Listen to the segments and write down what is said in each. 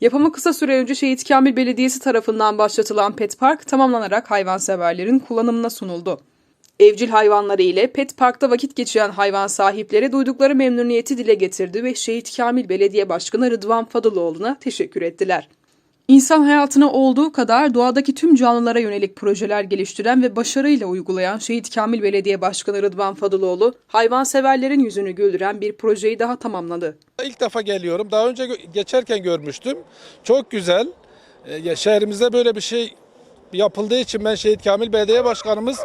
Yapımı kısa süre önce Şehit Kamil Belediyesi tarafından başlatılan Pet Park tamamlanarak hayvanseverlerin kullanımına sunuldu. Evcil hayvanları ile Pet Park'ta vakit geçiren hayvan sahipleri duydukları memnuniyeti dile getirdi ve Şehit Kamil Belediye Başkanı Rıdvan Fadıloğlu'na teşekkür ettiler. İnsan hayatına olduğu kadar doğadaki tüm canlılara yönelik projeler geliştiren ve başarıyla uygulayan Şehit Kamil Belediye Başkanı Rıdvan Fadıloğlu, hayvanseverlerin yüzünü güldüren bir projeyi daha tamamladı. İlk defa geliyorum. Daha önce geçerken görmüştüm. Çok güzel. Ee, şehrimizde böyle bir şey yapıldığı için ben Şehit Kamil Belediye Başkanımız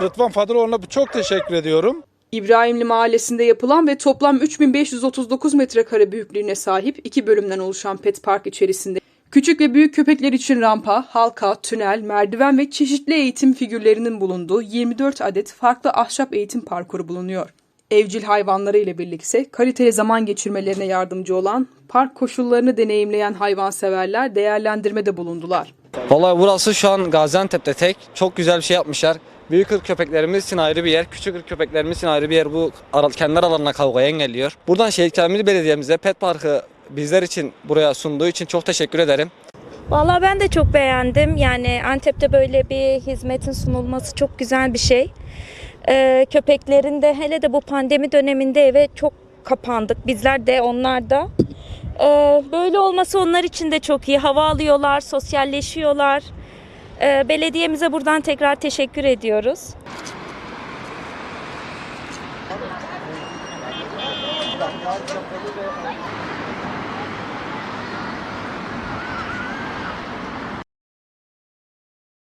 Rıdvan Fadıroğlu'na çok teşekkür ediyorum. İbrahimli Mahallesi'nde yapılan ve toplam 3539 metrekare büyüklüğüne sahip iki bölümden oluşan Pet Park içerisinde küçük ve büyük köpekler için rampa, halka, tünel, merdiven ve çeşitli eğitim figürlerinin bulunduğu 24 adet farklı ahşap eğitim parkuru bulunuyor. Evcil hayvanları ile birlikte kaliteli zaman geçirmelerine yardımcı olan park koşullarını deneyimleyen hayvanseverler değerlendirmede bulundular. Vallahi burası şu an Gaziantep'te tek. Çok güzel bir şey yapmışlar. Büyük ırk köpeklerimiz için ayrı bir yer, küçük ırk köpeklerimiz için ayrı bir yer. Bu kendi aralarına kavgayı engelliyor. Buradan Şehit Kamil Belediye'mize Pet Parkı bizler için buraya sunduğu için çok teşekkür ederim. Vallahi ben de çok beğendim. Yani Antep'te böyle bir hizmetin sunulması çok güzel bir şey. Ee, köpeklerin de hele de bu pandemi döneminde eve çok kapandık. Bizler de onlar da. Ee, böyle olması onlar için de çok iyi. Hava alıyorlar, sosyalleşiyorlar. Ee, belediyemize buradan tekrar teşekkür ediyoruz.